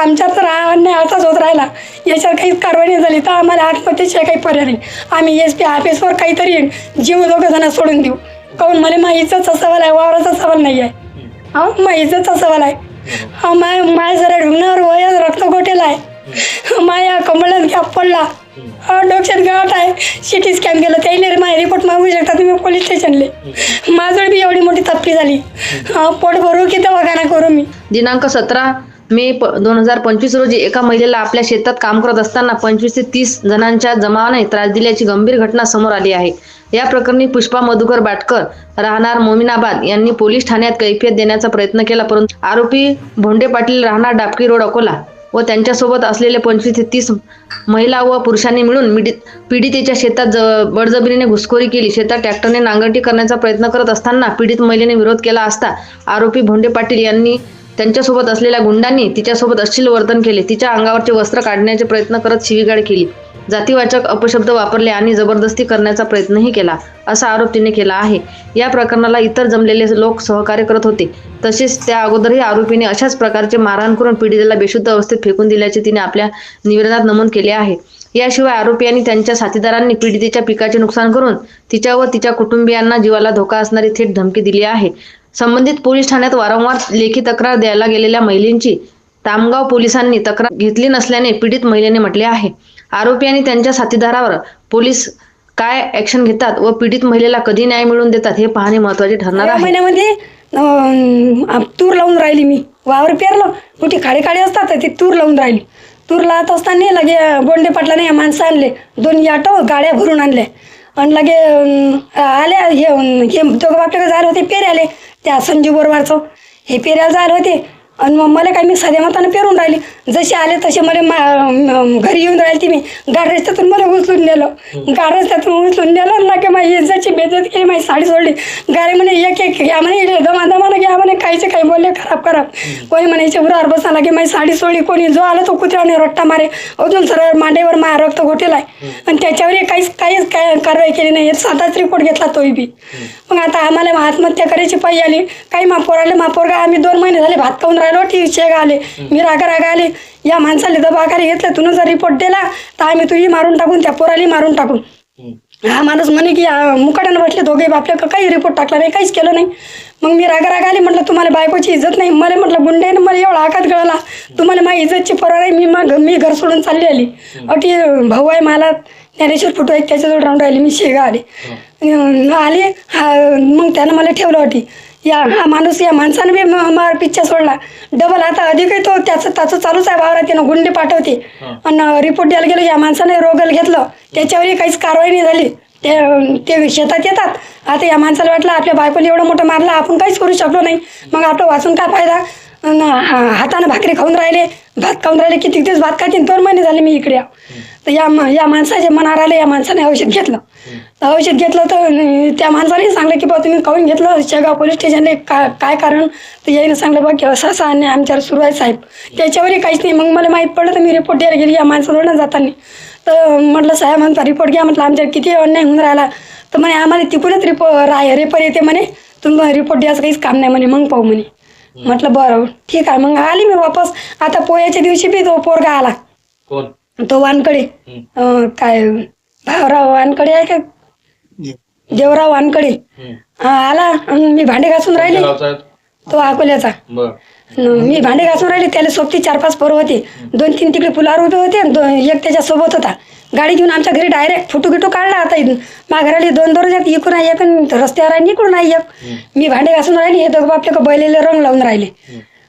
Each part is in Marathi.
आमच्या तर अन्याय असाच होत राहिला. याच्यावर काही कारवाई नाही झाली तर आम्हाला आत्महत्येशिवाय काही पर्याय नाही. आम्ही एस पी ऑफिसवर काहीतरी जीव दोघं जण सोडून देऊ. काहून मला माहीचाच सवाल आहे वावराचा सवाल नाही आहे. हा माहीचाच सवाल आहे. हा माय माय जरा ढुंगणावर वयात रक्त गोटेला आहे. माया कमळात गॅप पडला. हा डोक्यात गाठ आहे. सिटी स्कॅन केलं त्याने माझे रिपोर्ट मागू शकता तुम्ही पोलीस स्टेशनले माझं बी एवढी मोठी तप्पी झाली. पोट भरू की दवाखाना करू मी? दिनांक सतरा मे दोन हजार पंचवीस रोजी एका महिलेला आपल्या शेतात काम करत असताना पंचवीस ते तीस जणांच्या जमावाने त्रास दिल्याची गंभीर घटना समोर आली आहे. या प्रकरणी पुष्पा मधुकर बाटकर राहणार मोमिनाबाद यांनी पोलीस ठाण्यात कैफियत देण्याचा प्रयत्न केला परंतु आरोपी भोंडे पाटील राहणार डापकी रोड अकोला व त्यांच्यासोबत असलेले पंचवीस ते तीस महिला व पुरुषांनी मिळून पीडितेच्या शेतात ज- बळजबरीने घुसखोरी केली. शेतात ट्रॅक्टरने नांगरटी करण्याचा प्रयत्न करत असताना पीडित महिलेने विरोध केला असता आरोपी भोंडे पाटील यांनी त्यांच्यासोबत असलेल्या गुंडांनी तिच्यासोबत अश्लील वर्तन केले. तिच्या अंगावरचे वस्त्र काढण्याचे प्रयत्न करत शिवीगाळ केली. जातीवाचक अपशब्द वापरले आणि जबरदस्ती करण्याचा प्रयत्नही केला असा आरोप तिने केला आहे. या प्रकरणाला इतर जमलेले लोक सहकार्य करत होते. तसेच त्या अगोदरही आरोपीने अशाच प्रकारचे मारहाण करून पीडितेला बेशुद्ध अवस्थेत फेकून दिल्याचे तिने आपल्या निवेदनात नमूद केले आहे. याशिवाय आरोपी आणि त्यांच्या साथीदारांनी पीडितेच्या पिकाचे नुकसान करून तिच्या व तिच्या कुटुंबियांना जीवाला धोका असणारी थेट धमकी दिली आहे. संबंधित पोलीस ठाण्यात वारंवार लेखी तक्रार द्यायला गेलेल्या महिलेंची तामगाव पोलिसांनी तक्रार घेतली नसल्याने पीडित महिलेने म्हटले आहे. आरोपी आणि त्यांच्या साथीदारावर पोलीस काय ऍक्शन घेतात व पीडित महिलेला कधी न्याय मिळवून देतात हे पाहणे महत्त्वाचे ठरणार आहे. महिन्यामध्ये तूर लावून राहिली मी. वावर पेरलं. मोठी खाडी खाडी असतात तर ती तूर लावून राहिली. तूर लावत असताना लगे बोंडे पाटलाने माणसं आणले. दोन ऑटो गाड्या भरून आणल्या. आणि लगे आल्या हे हे दोघं बापल्याकडे जायला होते पेऱ्याले. आले त्या संजू बोरवारचं हे पेऱ्याला जायला होते. आणि मग मला काय मी साध्या मतानं पेरून राहिली. जसे आले तसे मला मा- म- घरी येऊन राहिली ती मी. गाड रस्त्यातून मला उचलून नेलं. गाड रस्त्यातून उचलून नेलं आणि लागे माझी इज्जतची बेजत केली माझी साडी सोडली. गाडी म्हणे एक एक घ्या म्हणे दमा दमानं घ्या म्हणे काहीचे काही बोलले खराब खराब कोणी म्हणे याच्या उरावर बसा लागे माझी साडी सोडली. कोणी जो आला तो कुत्र्याने रट्टा मारे. अजून सरळ मांडेवर माझा रक्त घोटेला आहे आणि त्याच्यावर काहीच काहीच काय कारवाई केली नाही. साधाच रिपोर्ट घेतला तोही बी. मग आता आम्हाला आत्महत्या करायची पायी आली. काही मा पोराले मा पोरगा आम्ही दोन महिने झाले भात खाऊन राहिलो टी शेग आले. मी रागा रागा आले. या माणसाला दबाखाली घेतलं तुनं जर रिपोर्ट दिला तर आम्ही तुझी मारून टाकून त्या पोराली मारून टाकून. हा माणूस म्हणे की मुकाट्यानं बसले दोघे बापले का काही रिपोर्ट टाकला नाही काहीच केलं नाही. मग मी रागा रागा आली म्हटलं तुम्हाला बायकोची इज्जत नाही. मला म्हटलं गुंडेनं मला एवढा आकात गळाला. तुम्हाला माझी इज्जतची परवा नाही मी मग मी घर सोडून चालली आली. अटी भाऊ आहे मला ज्ञानेश्वर फुटू आहे त्याच्याजवळ राहून राहिली मी शेगा आले आले हा मग त्यानं मला ठेवलं होती. या हा माणूस या माणसानं बी मार पिच्चा सोडला. डबल आता अधिक तो त्याचं त्याचं चालूच आहे वावरात त्यानं गुंडे पाठवते. आणि रिपोर्ट द्यायला गेलं या माणसाने रोगल घेतलं. त्याच्यावरही काहीच कारवाई नाही झाली. ते ते शेतात येतात. आता या माणसाला वाटलं आपल्या बायकोला एवढं मोठं मारलं आपण काहीच करू शकलो नाही. मग आपलं वाचून काय फायदा? हातानं भाकरी खाऊन राहिले भात खाऊन राहिले किती दिवस भात खातीन दोन महिने झाले मी इकडे. तर या मा- या माणसाच्या मनावर आलं या माणसाने औषध घेतलं. तर औषध घेतलं तर त्या माणसाने सांगलं की बा तुम्ही काऊन घेतलं? शेगाव पोलीस स्टेशनला का काय कारण? तर याने सांगलं बा की असं असं अन्याय आमच्यावर सुरू आहे साहेब. त्याच्यावरही काहीच नाही. मग मला माहीत पडलं तर मी रिपोर्ट द्यायला गेली या माणसाजवळ जाताना. तर म्हटलं साहेब म्हणता रिपोर्ट घ्या. म्हटलं आमच्यावर किती अन्याय होऊन राहिला. तर म्हणे आम्हाला तिकडूनच रिपो राय रेपर येते म्हणे. तुम्ही रिपोर्ट द्यायचं काहीच काम नाही म्हणे. मग पाहू म्हणे. म्हटलं बरं ठीक आहे. मग आली मी वापस. आता पोयाच्या दिवशी बी तो पोरगा आला. कोण? तो वानकडे काय भावराव वानकडे आहे का? देवराव वानकडे हा, आला. अन् मी भांडे घासून राहिले? तो अकोल्याचा. बर. मी भांडे घासून राहिले. त्याला सोबती चार पाच पोरं होते. दोन तीन तिकडे पुलावर उभे होते. दोन एक त्याच्या सोबत होता. गाडी घेऊन आमच्या घरी डायरेक्ट फोटो गिटो काढला. आता इथून माघाराली दोन आहेत इकडून आहे एक अन् रस्त्यावर आहे आणि इकडून आहे एक. मी भांडे घासून राहिले. हे दोघं आपल्या बैलेले रंग लावून राहिले.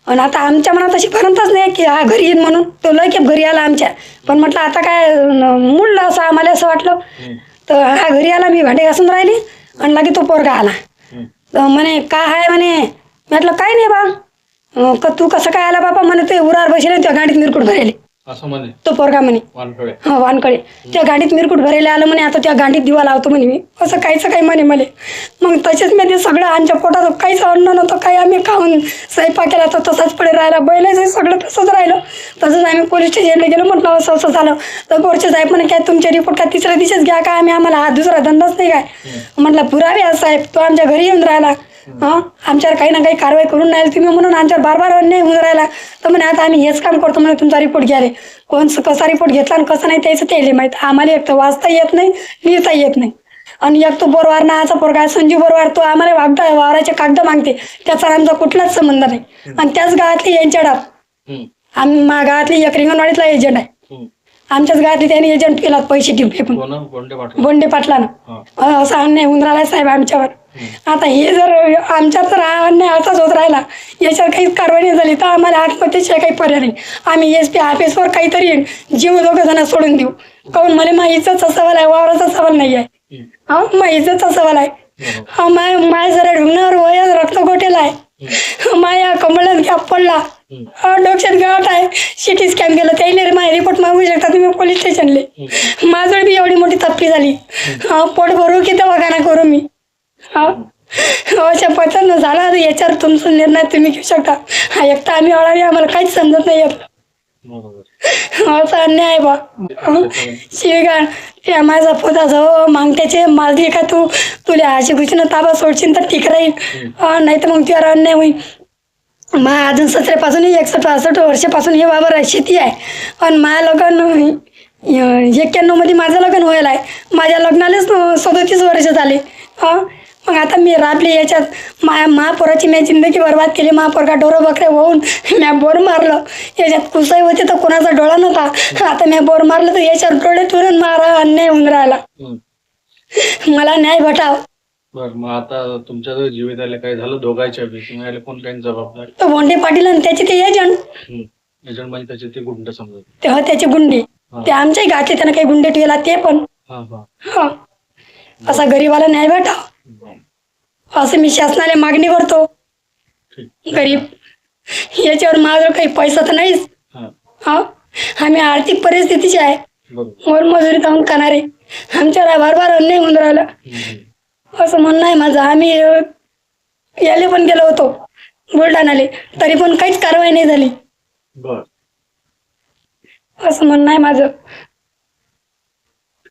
आणि आता आमच्या मनात अशी भरतच नाही की हा घरी येईन म्हणून. तो लय घरी आला आमच्या. पण म्हटलं आता काय मुडलं असं आम्हाला असं वाटलं. तर हा घरी आला मी भांडे घासून राहिले आणि लगे तो पोरगा आला. तर म्हणे काय आहे म्हणे. म्हटलं काय नाही बा क तू कसं काय आला बाबा? म्हणे ते उरावर बसले त्या गाडीत मिरकुट भरायले असं म्हणे. तो पोरगा म्हणे. वानकडे हा वानकडे त्या गाडीत मिरकुट भरायला आलं म्हणे आता त्या गाडीत दिवा लावतो म्हणे मी. असं काहीच काही म्हणे मले. मग तसेच मी ते सगळं आमच्या पोटात काहीच अन्न नव्हतं काही आम्ही खाऊन स्वयंपाक केला तर तसाच पुढे राहिला. बैलाचं सगळं तसंच राहिलं. तसंच आम्ही पोलीस स्टेशनला गेलो म्हटलं असं असं झालं. तर पोरचे साहेब म्हणे काय तुमचे रिपोर्ट काय तिसऱ्या दिवशीच घ्या काय आम्ही आम्हाला हा दुसरा धंदाच नाही काय. म्हटलं पुरावे साहेब. तो आमच्या घरी येऊन राहिला. हां? आमच्यावर काही ना काही कारवाई करून नाही तुम्ही म्हणून आमच्यावर बार बार अन्याय होऊन राहिला. तर म्हणे आता आम्ही हेच काम करतो म्हणे तुमचा रिपोर्ट घ्या रे. कोण कसा रिपोर्ट घेतला आणि कसं नाही त्याचं त्याला माहीत? आम्हाला एक तर वाचता येत नाही लिहिता येत नाही. आणि एक तो बोरवार नावाचा पोरगा आहे, संजीव बोरवार तो आम्हाला वागदा वावराचे कागद मागते. त्याचा आमचा कुठलाच संबंध नाही. आणि त्याच गावातली यांच्या डाब. आम्ही मा गावातली एक रिंगणवाडीतला एजंट आहे. आमच्याच गावातली त्याने एजंट केला पैसे देऊन फेकून कोण? गोंडे पाटील. बोंडे पाटलानं. हा. असा अन्याय होऊन राहिला साहेब आमच्यावर. आता हे जर आमच्यावर जर हा अन्याय असाच होत राहिला. याच्यावर काहीच कारवाई नाही झाली. तर आम्हाला आत्महत्येशिवाय काही पर्याय नाही. आम्ही एस पी ऑफिसवर काहीतरी जीव दोघं जण सोडून देऊ. काऊन मला माहीचाच सवाल आहे. वावराचा सवाल नाही आहे. हा? माहीचाच सवाल आहे. हा माय माय जरा ढुंगणावर वयात रक्त गोटेला आहे माया कमळात गॅप पडला. डोक्यात गाठ आहे सिटी स्कॅन केलं त्याने माझे रिपोर्ट मागू शकता तुम्ही पोलीस स्टेशनले माझं बी एवढी मोठी तप्पी झाली. हा पोट भरू की दवाखाना करू मी? हा अशा पद्धतीनं झाला याच्यावर तुमचा निर्णय तुम्ही घेऊ शकता. हा एकटा आम्ही अळावी आम्हाला काहीच समजत नाही असा अन्याय आहे बा शिवगाण त्या माझा पोता जाऊ मग त्याचे मालदी का तू? तुला अशी गोष्टीनं ताबा सोडशील तर ठीक राहील. नाही तर मग तुझ्यावर अन्याय होईल. मा अजून सतरापासून एकसष्ट पासष्ट वर्षापासून हे बाबा शेती आहे. आणि माझ्या लग्न एक्क्याण्णवमध्ये माझं लग्न व्हायला आहे. माझ्या लग्नालाच सदतीस वर्ष झाले. हां मग आता मी राबले याच्यात. मा महापोराची मी जिंदगी बरबाद केली. महापोरगा डोरं बकरे होऊन म्या बोर मारलं. याच्यात कुसाई होते तर कोणाचा डोळा नव्हता. आता मी बोर मारलं तर याच्यात डोळे तुरून मारा अन्याय होऊन राहिला. मला न्याय भेटाव. बर मग आता तुमच्या जर जीवित आले काय झालं? दोघांच्या तुम्हाला कोण काही जबाबदार? भोंडे पाटील आणि त्याचे ते एजंट एजंट म्हणजे त्याचे ते गुंड समजत तेव्हा त्याचे गुंडे. ते आमच्याही गाठी त्यानं काही गुंडे ठेवला ते पण. हा हा. हा. असा गरीबाला न्याय भेटाव असं मी शासनाला मागणी करतो. ठीक. गरीब. याच्यावर माझं काही पैसा तर नाहीच. हा. हा. आम्ही आर्थिक परिस्थितीचे आहे. बरोबर. वर मजुरी जाऊन खाणारे आमच्यावर बार अन्याय होऊन राहिला. हम्म. असं म्हणणं आहे माझं. आम्ही याले पण गेलो होतो बुलढाणाले तरी पण काहीच कारवाई नाही झाली. बर. असं म्हणणं आहे माझं.